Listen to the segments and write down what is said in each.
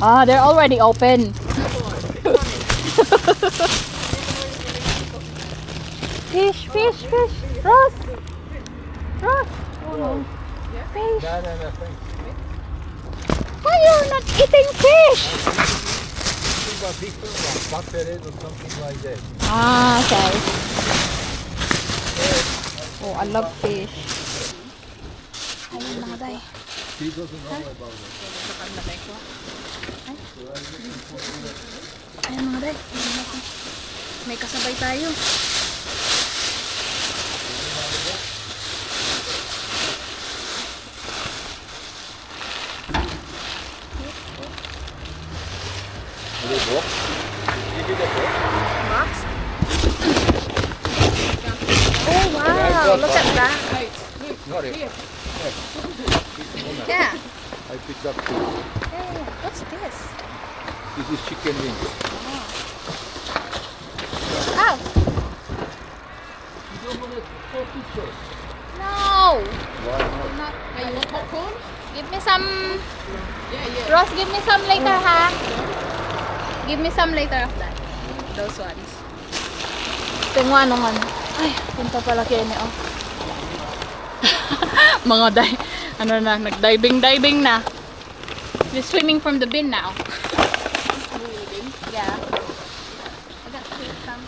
Ah, they're already open. Fish, fish, fish. Ross. Ross. Oh, no. Fish. No, no, no, thanks. Why you not eating fish? Think about people like butter or something like that. Ah, okay. Oh, I love fish. Ayun mga day. He doesn't know about it. Ayun mga day. May kasabay tayo. Walk? Give it a walk. Max? Oh, wow. Look at that. It. Yeah. I picked up two. yeah. What's this? This is chicken wings. Oh, You don't want to for pictures. no. Why not? Not. Hey, you want popcorn? Give me some. Yeah, yeah. Ross, give me some later, ha? Give me some later of that. Those ones. Tingwa ano. Ay, punta pala Kenny, oh. Mga day, ano na, nag-diving-diving na. We're swimming from the bin now. Yeah. I got to take some.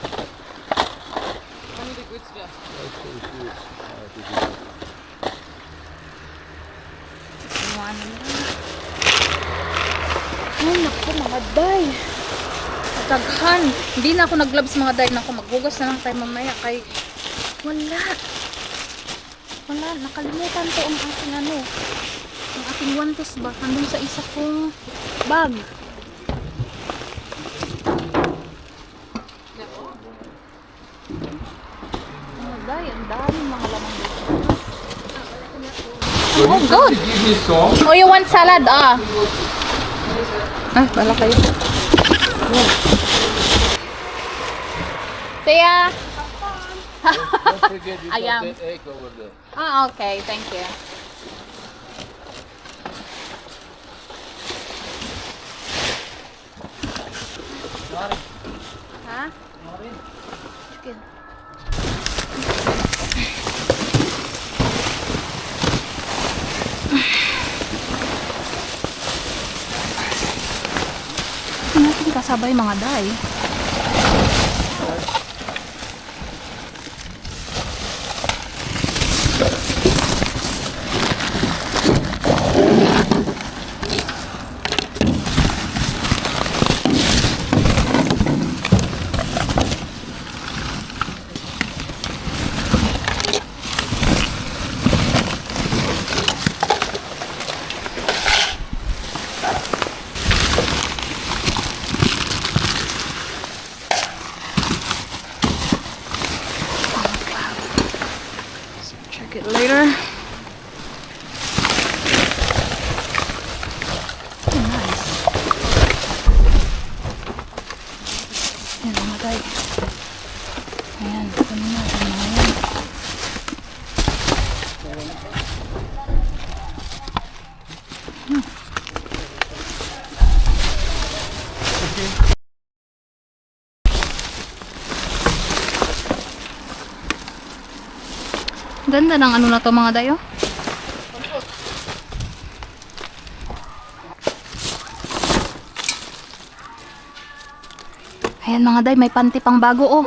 Only the good stuff. Lang. Ay, naku, mga day. Taghan. Hindi na ako nag-gloves mga day. Naku, maghugas na lang tayo mamaya kay... Wala. Wala. Nakalimutan ko ang aking ano. Ang aking wantes ba? Nandun sa isa kong bag. Mga day, ang dami mga laman dito. Oh, good. Oh, you want salad? Ah. Ah, wala kayo. Tia. Don't forget you I got am. the egg over there. Ah, okay. Thank you. Chicken. Hindi natin kasabay mga day. Ganda ng ano na to mga dayo. Ayan mga day, may panty pang bago oh.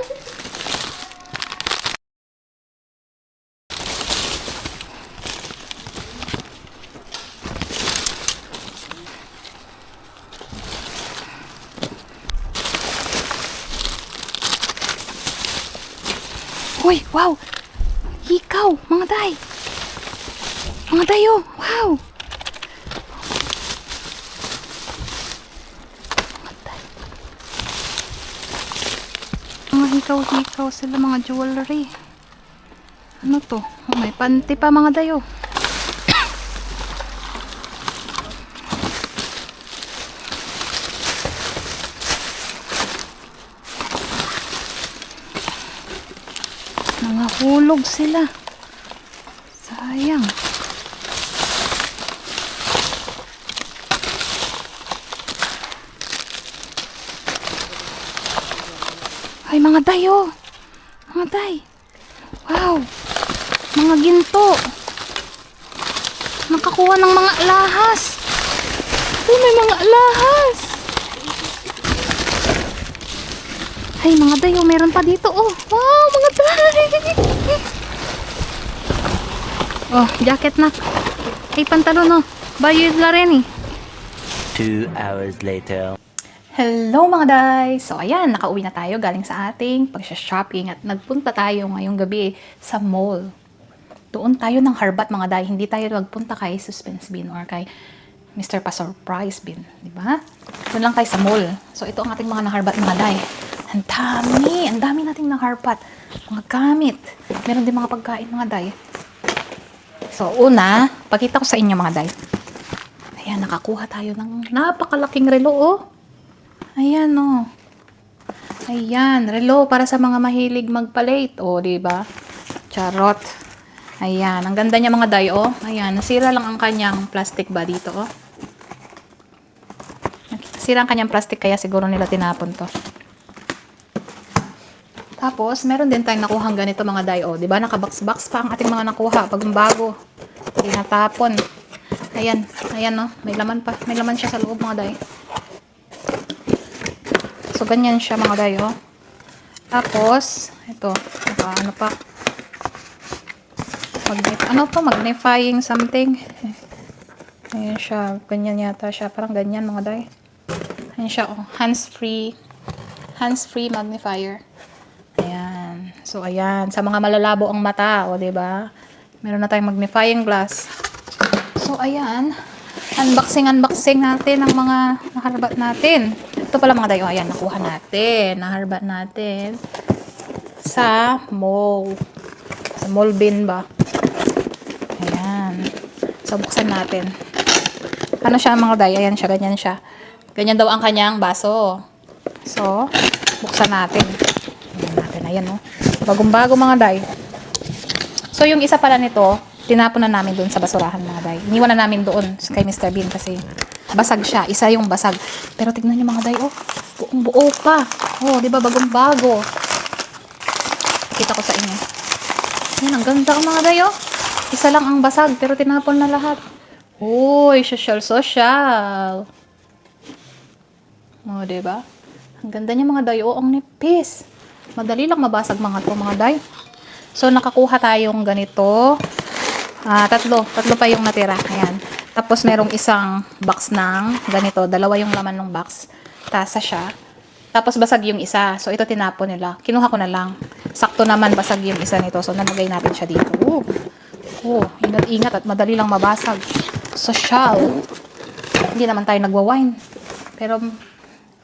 Uy, wow! Hikaw, mga day. Mga dayo, wow. Mga day. Mga hikaw-hikaw sila, mga jewelry. Ano to? Oh, may panty pa mga dayo. Mga hulog sila. Sa Sayang. Ay, mga day, oh. Mga day. Wow. Mga ginto. Nakakuha ng mga alahas. Ay, may mga alahas. Ay, mga day, oh. Meron pa dito, oh. Wow, mga day. Oh, jacket na. Ay, pantalon, oh. Bayad la rin, eh. Two hours later. Hello mga day! So ayan, nakauwi na tayo galing sa ating pag-shopping at nagpunta tayo ngayong gabi sa mall. Doon tayo ng harbat mga day, hindi tayo magpunta kay Suspense Bin or kay Mr. Pa-Surprise Bin, di ba? Doon lang tayo sa mall. So ito ang ating mga naharbat mga day. Ang dami! Ang dami nating naharbat. Mga gamit. Meron din mga pagkain mga day. So una, pakita ko sa inyo mga day. Ayan, nakakuha tayo ng napakalaking relo oh. Ayan, oh. Ayan, relo para sa mga mahilig magpalate, oh, di ba? Charot. Ayan, ang ganda niya mga day, oh. Ayan, nasira lang ang kanyang plastic ba dito, oh. Nasira ang kanyang plastic kaya siguro nila tinapon to. Tapos, meron din tayong nakuhang ganito mga day, oh. Di ba? Nakabox-box pa ang ating mga nakuha pag bago. Tinatapon. Ayan, ayan, oh. May laman pa. May laman siya sa loob mga day. So, ganyan siya mga dayo. Tapos, ito. Ito, ano pa? Magnif ano to? Magnifying something. Ayan siya. Ganyan yata siya. Parang ganyan mga day. Ayan siya, oh. Hands-free. Hands-free magnifier. So, ayan. Sa mga malalabo ang mata, o, oh, diba? Meron na tayong magnifying glass. So, ayan. Unboxing, unboxing natin ang mga naharbat natin. Ito pala mga dayo, ayan, nakuha natin. Naharbat natin sa mall. Sa mall bin ba? Ayan. So, buksan natin. Ano siya mga day? Ayan siya, ganyan siya. Ganyan daw ang kanyang baso. So, buksan natin. Ayan natin, ayan o. Bagong-bago mga day. So, yung isa pala nito, tinapon na namin doon sa basurahan mga day. Iniwan na namin doon kay Mr. Bean kasi basag siya. Isa yung basag. Pero tignan niyo mga day, oh. Buong buo pa. Oh, di ba bagong bago. Kita ko sa inyo. Yan, ang ganda mga day, oh. Isa lang ang basag, pero tinapon na lahat. Uy, social, social. Oh, di ba? Ang ganda niya mga day, oh. Ang nipis. Madali lang mabasag mga to, mga day. So, nakakuha tayong ganito. Ah, tatlo. Tatlo pa yung natira. Ayan. Tapos, merong isang box ng ganito. Dalawa yung laman ng box. Tasa siya. Tapos, basag yung isa. So, ito tinapon nila. Kinuha ko na lang. Sakto naman basag yung isa nito. So, nalagay natin siya dito. Oh, oh ingat-ingat at madali lang mabasag. Social. Hindi naman tayo nagwa-wine. Pero,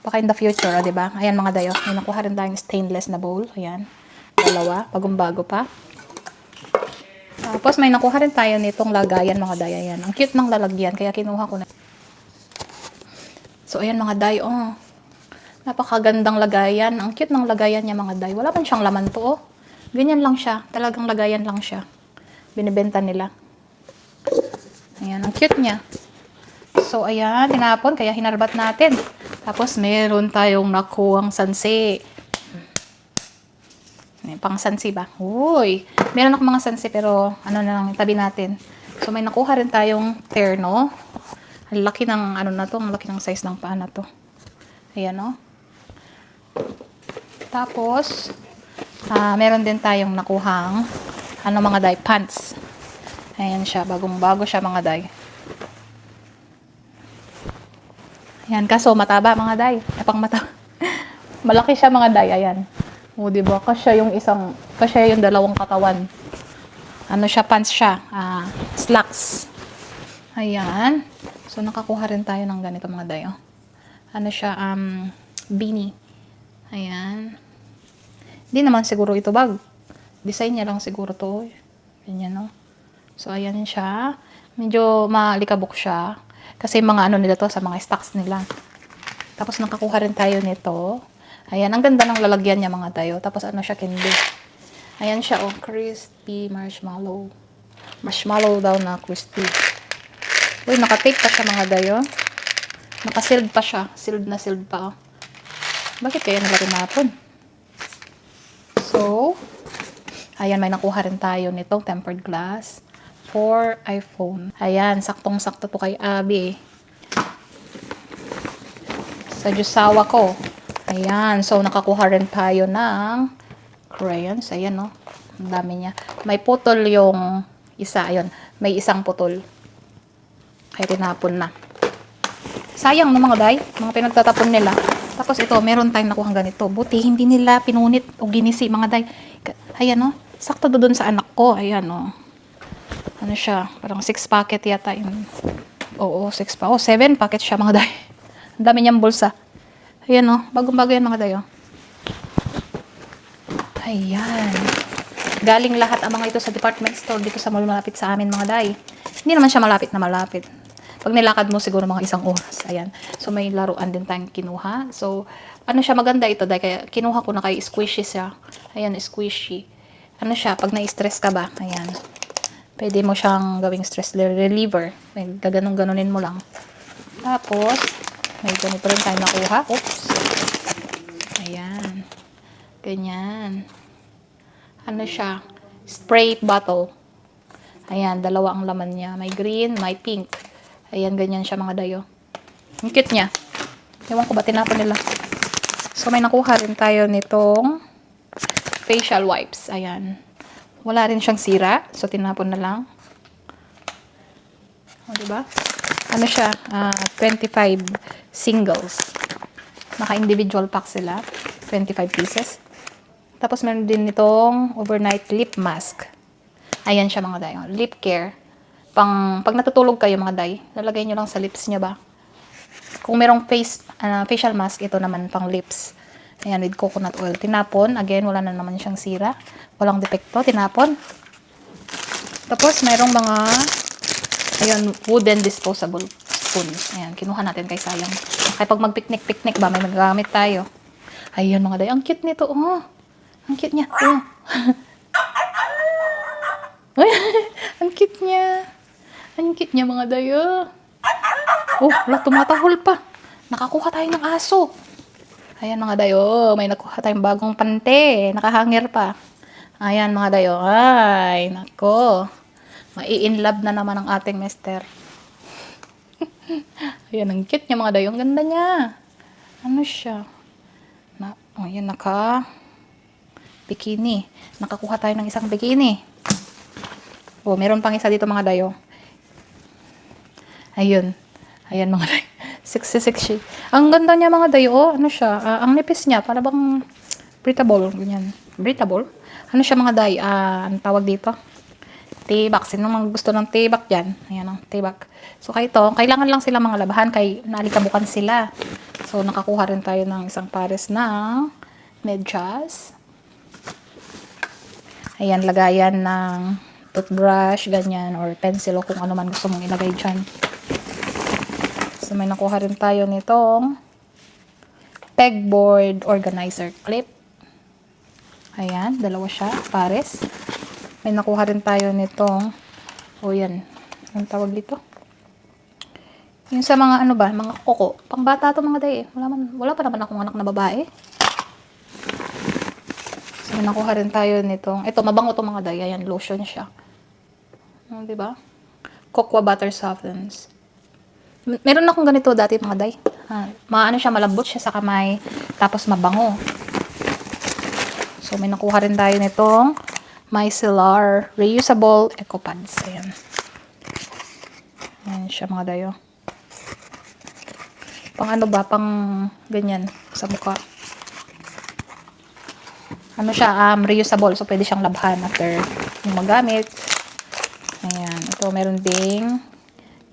baka in the future, ah, di ba? Ayan mga dayo. May nakuha rin tayong stainless na bowl. Ayan. Dalawa. Bagong-bago pa. Tapos may nakuha rin tayo nitong lagayan mga daya yan. Ang cute ng lalagyan kaya kinuha ko na. So ayan mga day, oh. Napakagandang lagayan. Ang cute ng lagayan niya mga day. Wala man siyang laman to, oh. Ganyan lang siya. Talagang lagayan lang siya. Binibenta nila. Ayan, ang cute niya. So ayan, tinapon kaya hinarbat natin. Tapos meron tayong nakuhang sansi. Pang sansi ba? Uy! Meron ako mga sansi pero ano na lang, tabi natin. So may nakuha rin tayong terno. Ang laki ng ano na to, ang laki ng size ng paa na to. Ayan o. Tapos, ah meron din tayong nakuhang ano mga dye pants. Ayan siya, bagong bago siya mga dye. Ayan, kaso mataba mga day. Napang mata. Malaki siya mga day, ayan. O, di ba? Kasya yung isang, kasya yung dalawang katawan. Ano siya, pants siya. Ah, slacks. Ayan. So, nakakuha rin tayo ng ganito mga day, oh. Ano siya, um, beanie. Ayan. Hindi naman siguro ito bag. Design niya lang siguro to. Ganyan, no? So, ayan siya. Medyo malikabok siya. Kasi mga ano nila to sa mga stocks nila. Tapos nakakuha rin tayo nito. Ayan, ang ganda ng lalagyan niya mga tayo. Tapos ano siya, candy. Ayan siya, oh, crispy marshmallow. Marshmallow daw na crispy. Uy, nakatape pa siya mga dayo. Nakasealed pa siya. Sealed na sealed pa. oh. Bakit kaya nila tinapon? So, ayan, may nakuha rin tayo nitong tempered glass for iPhone. Ayan, saktong-sakto to kay Abby. Sa Jusawa ko. Ayan, so nakakuha rin tayo ng crayons. Ayan, no. Ang dami niya. May putol yung isa. Ayun, may isang putol. Kaya tinapon na. Sayang no mga day, mga pinagtatapon nila. Tapos ito, meron tayong nakuha ganito. Buti, hindi nila pinunit o ginisi mga day. Ayan no, sakto doon sa anak ko. Ayan no. Ano siya, parang 6 packet yata yun. Oo, 6 pa. Oh, 7 packet siya mga day. Ang dami niyang bulsa. Ayan no, bagong-bago yan mga day oh. Ayan. Galing lahat ang mga ito sa department store dito sa mall malapit sa amin mga day. Hindi naman siya malapit na malapit. Pag nilakad mo siguro mga isang oras. Ayan. So may laruan din tayong kinuha. So ano siya maganda ito dahil kaya kinuha ko na kay squishy siya. Ayan, squishy. Ano siya pag na-stress ka ba? Ayan. Pwede mo siyang gawing stress reliever. Gaganong-ganunin mo lang. Tapos may ganito rin tayo nakuha. Oops. Ayan. Ganyan. Ano siya? Spray bottle. Ayan, dalawa ang laman niya. May green, may pink. Ayan, ganyan siya mga dayo. Ang cute niya. Ewan ko ba, tinapon nila. So, may nakuha rin tayo nitong facial wipes. Ayan. Wala rin siyang sira. So, tinapon na lang. O, diba? Ano siya? Ah, 25 singles. Naka-individual pack sila. 25 pieces. Tapos, meron din nitong overnight lip mask. Ayan siya mga day. oh. Lip care. Pang, pag natutulog kayo mga day, lalagay nyo lang sa lips nyo ba? Kung merong face, ah, facial mask, ito naman pang lips. Ayan, with coconut oil. Tinapon. Again, wala na naman siyang sira. Walang depekto. Tinapon. Tapos, mayroong mga, ayun, wooden disposable spoons. Ayan, kinuha natin kay Sayang. Kaya pag mag-picnic-picnic ba, may magagamit tayo. Ayun mga day. Ang cute nito. Oh. Ang cute niya. Oh. Ang cute niya. Ang cute niya mga dayo. Oh, wala, tumatahol pa. Nakakuha tayo ng aso. Ayan mga dayo, may nakuha tayong bagong pante. Nakahangir pa. Ayan mga dayo. Ay, nako. Mai-inlove na naman ang ating mister. Ayan, ang cute niya mga dayo. Ang ganda niya. Ano siya? Na, oh, ayan, naka bikini. Nakakuha tayo ng isang bikini. Oh, meron pang isa dito mga dayo. Ayun. Ayan mga dayo. Sexy, sexy. Ang ganda niya mga dayo. Oh, ano siya? ah, ang nipis niya. Para bang breathable. Ganyan. Breathable. Ano siya mga day? Ah, ang tawag dito? Tibak. Sino mang gusto ng tibak dyan? Ayan ang tibak. So, kaya ito, kailangan lang sila mga labahan kay naalikabukan sila. So, nakakuha rin tayo ng isang pares ng medyas. Ayan, lagayan ng toothbrush, ganyan, or pencil o kung ano man gusto mong ilagay dyan. So, may nakuha rin tayo nitong pegboard organizer clip. Ayan, dalawa siya, pares. May nakuha rin tayo nitong, o yan, anong tawag dito? Yung sa mga ano ba, mga koko. Pangbata to mga day eh. Wala, man, wala pa naman akong anak na babae. So, nakuha rin tayo nitong, ito, mabango to mga day. Ayan, lotion siya. Oh, di ba? Cocoa butter softens. Meron akong ganito dati mga day. Ha, maano siya, malambot siya sa kamay. Tapos mabango. So, may nakuha rin tayo nitong micellar reusable eco pads. Ayan. Ayan siya mga dayo. Pang ano ba? Pang ganyan sa mukha. Ano siya? Um, reusable. So, pwede siyang labhan after yung magamit. Ayan. Ito, meron ding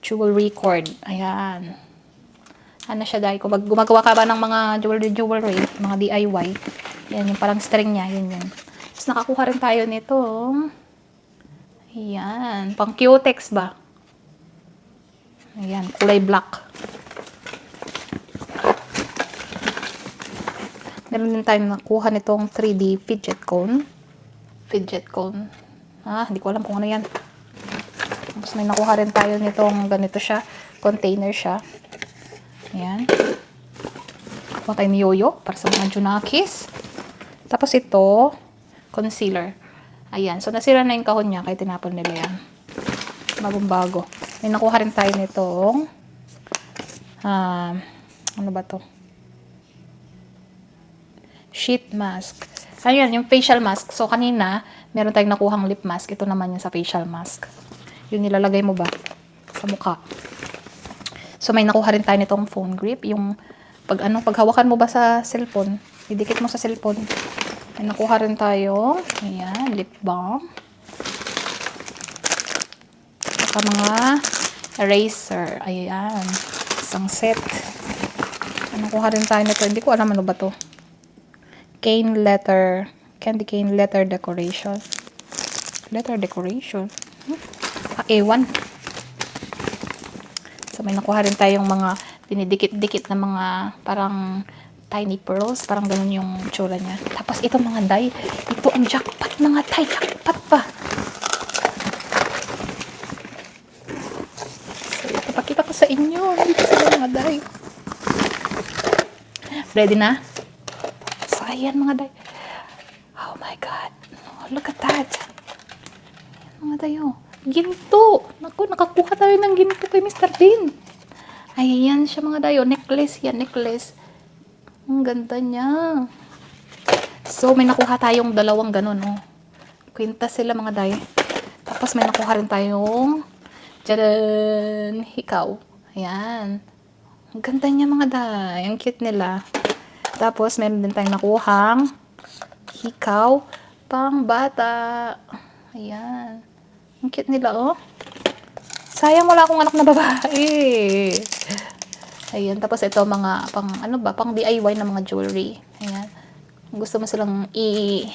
jewelry cord. Ayan. Ano siya dahil kung mag- gumagawa ka ba ng mga jewelry jewelry, mga DIY, yan yung parang string niya, yun yun. Tapos nakakuha rin tayo nito. Ayan, pang cutex ba? Ayan, kulay black. Meron din tayong nakuha nitong 3D fidget cone. Fidget cone. Ah, hindi ko alam kung ano yan. May nakuha rin tayo nitong ganito siya. Container siya. Ayan. Kuha tayo ni Yoyo para sa mga Junakis. Tapos ito, concealer. Ayan. So, nasira na yung kahon niya kaya tinapon nila yan. Bagong bago. May nakuha rin tayo nitong um, ano ba to? Sheet mask. Ayun, yung facial mask. So, kanina, meron tayong nakuhang lip mask. Ito naman yung sa facial mask. Yung nilalagay mo ba? Sa mukha. So, may nakuha rin tayo nitong phone grip. Yung, pag ano, paghawakan mo ba sa cellphone, idikit mo sa cellphone. May nakuha rin tayo. Ayan, lip balm. Saka mga eraser. Ayan. Isang set. May nakuha rin tayo nito. Hindi ko alam ano ba to. Cane letter. Candy cane letter decoration. Letter decoration. A1. So, may nakuha rin tayong mga dinidikit-dikit na mga parang tiny pearls. Parang ganun yung tsura niya. Tapos, ito mga day. Ito ang jackpot mga day. Jackpot pa. So, ito pakita ko sa inyo. Dito sila mga day. Ready na? So, ayan mga day. Oh my God. Oh, look at that. Ayan mga day, oh. Ginto. Naku, nakakuha tayo ng ginto kay Mr. Bean. Ayan siya mga day, oh. Necklace yan, necklace. Ang ganda niya. So, may nakuha tayong dalawang ganun, oh. Kwintas sila mga day. Tapos, may nakuha rin tayong Tadaan! Hikaw. Ayan. Ang ganda niya mga day. Ang cute nila. Tapos, meron din tayong nakuhang hikaw pang bata. Ayan. Ang cute nila, oh. Sayang wala akong anak na babae. Ayan. Tapos, ito mga pang, ano ba, pang DIY na mga jewelry. Ayan. Gusto mo silang i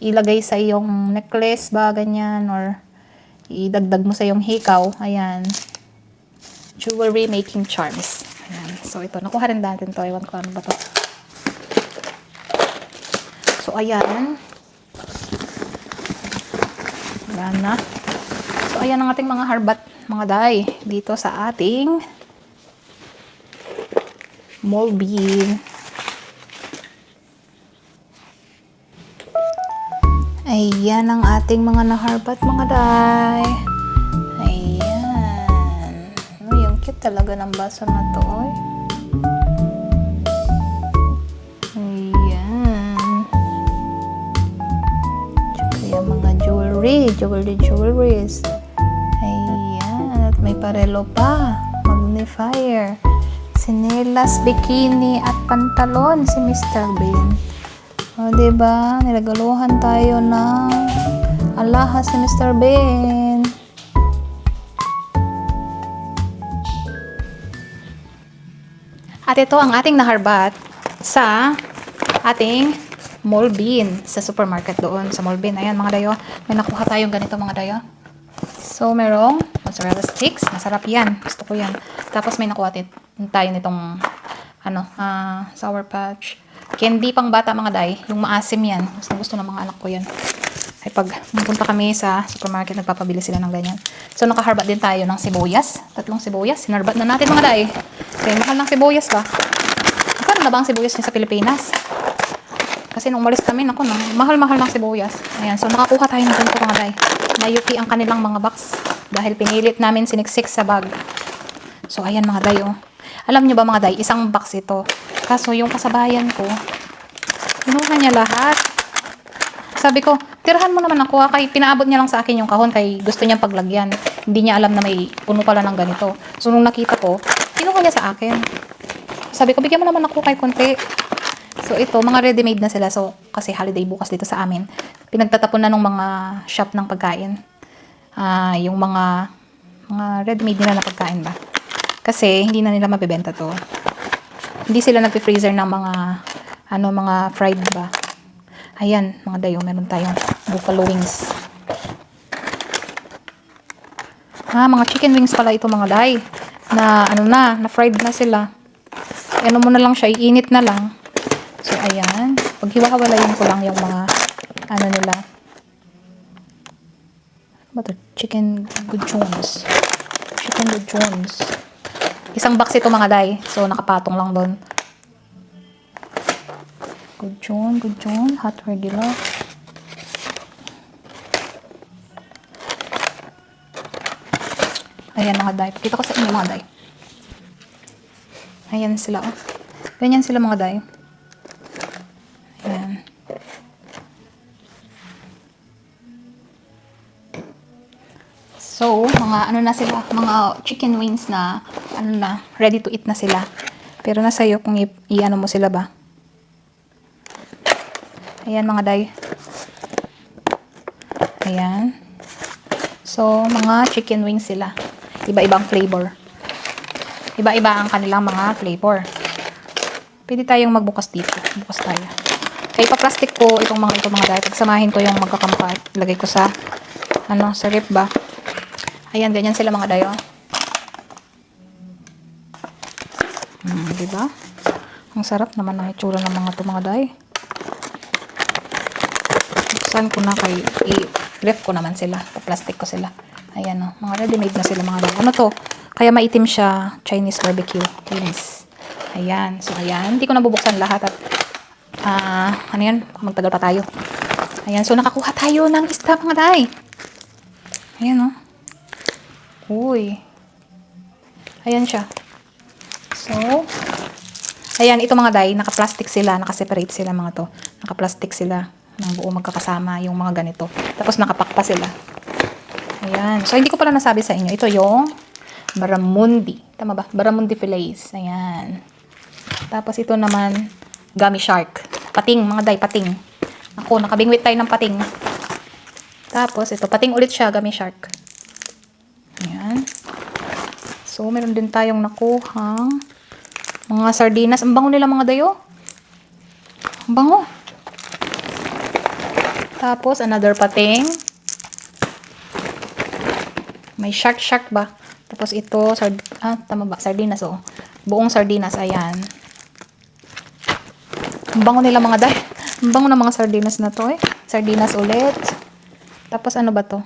ilagay sa iyong necklace ba, ganyan, or idagdag mo sa iyong hikaw. Ayan. Jewelry making charms. Ayan. So, ito. Nakuha rin natin to. Ewan ko ano ba to. So, ayan. Wala na. So, ayan ang ating mga harbat, mga day. Dito sa ating mall bean. Ayan ang ating mga naharbat mga day. Ayan. Uy, ang cute talaga ng baso na to, oy. Jewelry, jewelry, jewelries. Ayan. At may parelo pa. Magnifier. Sinelas, bikini, at pantalon si Mr. Bean. O, diba? Nilagaluhan tayo ng alahas ni Mr. Bean. At ito ang ating naharbat sa ating mall bean sa supermarket doon sa mall bean. Ayan mga dayo, may nakuha tayong ganito mga dayo. So, merong mozzarella sticks. Masarap yan. Gusto ko yan. Tapos may nakuha tayo nitong ano, ah, sour patch. Candy pang bata mga day. Yung maasim yan. Gusto, gusto ng mga anak ko yan. Ay pag pumunta kami sa supermarket, nagpapabili sila ng ganyan. So, nakaharbat din tayo ng sibuyas. Tatlong sibuyas. Sinarbat na natin mga day. Kaya mahal ng sibuyas ba? Magkano na ba ang sibuyas niya sa Pilipinas? Kasi nung umalis kami, naku, no, mahal-mahal ng sibuyas. Ayan, so nakakuha tayo ng ganito mga day. Nayuki ang kanilang mga box dahil pinilit namin siniksik sa bag. So, ayan mga day, oh. Alam nyo ba mga day, isang box ito. Kaso yung kasabayan ko, kinuha niya lahat. Sabi ko, tirahan mo naman ako ha, kay pinaabot niya lang sa akin yung kahon kay gusto niyang paglagyan. Hindi niya alam na may puno pala ng ganito. So, nung nakita ko, kinuha niya sa akin. Sabi ko, bigyan mo naman ako kay konti. So, ito, mga ready-made na sila. So, kasi holiday bukas dito sa amin. Pinagtatapon na ng mga shop ng pagkain. Ah, yung mga mga ready-made nila na pagkain ba. Kasi, hindi na nila mabibenta to. Hindi sila nagpi-freezer ng mga ano, mga fried ba. Ayan, mga dayo, meron tayong buffalo wings. Ah, mga chicken wings pala ito mga day. Na ano na, na fried na sila. Ano mo na lang siya, iinit na lang. So, ayan. Pag hiwa-hawalayin ko lang yung mga, ano nila. Ba to? Chicken Jones. Chicken Jones. Isang box ito mga day. So, nakapatong lang doon. Good John, good. Hot regular. Ayan mga day. Pakita ko sa inyo mga day. Ayan sila. Oh. Ganyan sila mga day. Mga ano na sila, mga chicken wings na, ano na, ready to eat na sila. Pero nasa iyo kung i-ano mo sila ba. Ayan mga day. Ayan. So, mga chicken wings sila. Iba-ibang flavor. Iba-iba ang kanilang mga flavor. Pwede tayong magbukas dito. Bukas tayo. Kaya ipa-plastic ko itong mga ito mga day. Pagsamahin ko yung magkakampat. Lagay ko sa, ano, sa rip ba. Ayan, ganyan sila mga dayo. Hmm, di ba? Ang sarap naman ng itsura ng mga to mga day. Buksan ko na kay i-ref ko naman sila. Pa-plastic ko sila. Ayan o. mga ready-made na sila mga day. Ano to? Kaya maitim siya. Chinese barbecue. Chinese. Ayan. So, ayan. Hindi ko nabubuksan lahat at ah, ano yan? Magtagal pa tayo. Ayan. So, nakakuha tayo ng isda mga day. Ayan o. Uy. Ayan siya. So, ayan, ito mga day, naka-plastic sila, naka-separate sila mga to. Naka-plastic sila ng buo magkakasama yung mga ganito. Tapos nakapak pa sila. Ayan. So, hindi ko pala nasabi sa inyo. Ito yung Baramundi. Tama ba? Baramundi fillets. Ayan. Tapos ito naman, gummy shark. Pating, mga day, pating. Ako, nakabingwit tayo ng pating. Tapos, ito, pating ulit siya, gummy shark. Ayan. So, meron din tayong nakuhang mga sardinas. Ang bango nila mga dayo. Ang bango. Tapos, another pating. May shark shark ba? Tapos ito, sard ah, tama ba? Sardinas, oh. Buong sardinas, ayan. Ang bango nila mga day. Ang bango ng mga sardinas na to, eh. Sardinas ulit. Tapos, ano ba to?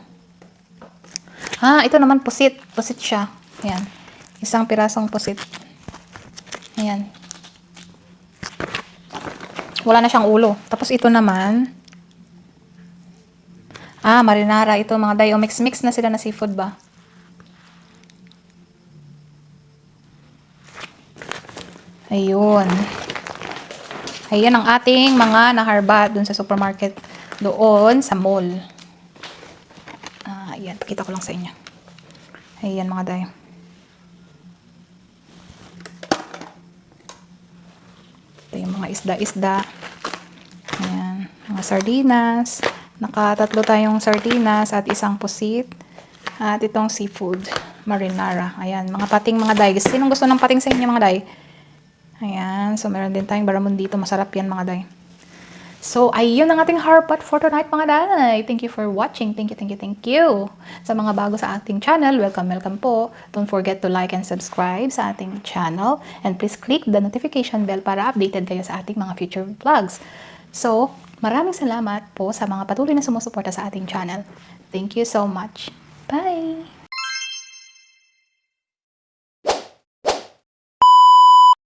Ah, ito naman pusit. Pusit siya. Ayan. Isang pirasong pusit. Ayan. Wala na siyang ulo. Tapos ito naman. Ah, marinara. Ito mga dayo. Mix-mix na sila na seafood ba? Ayun. Ayan ang ating mga naharba dun sa supermarket. Doon sa mall. Ah, ayan. Pakita ko lang sa inyo. Ayan mga day. Ito yung mga isda-isda. Ayan. Mga sardinas. Nakatatlo tayong sardinas at isang pusit. At itong seafood. Marinara. Ayan. Mga pating mga day. Sinong gusto ng pating sa inyo mga day? Ayan. So, meron din tayong baramon dito. Masarap yan mga day. So, ayun ang ating harpat for tonight mga day. Thank you for watching. Thank you, thank you, thank you. Sa mga bago sa ating channel, welcome, welcome po. Don't forget to like and subscribe sa ating channel. And please click the notification bell para updated kayo sa ating mga future vlogs. So, maraming salamat po sa mga patuloy na sumusuporta sa ating channel. Thank you so much. Bye!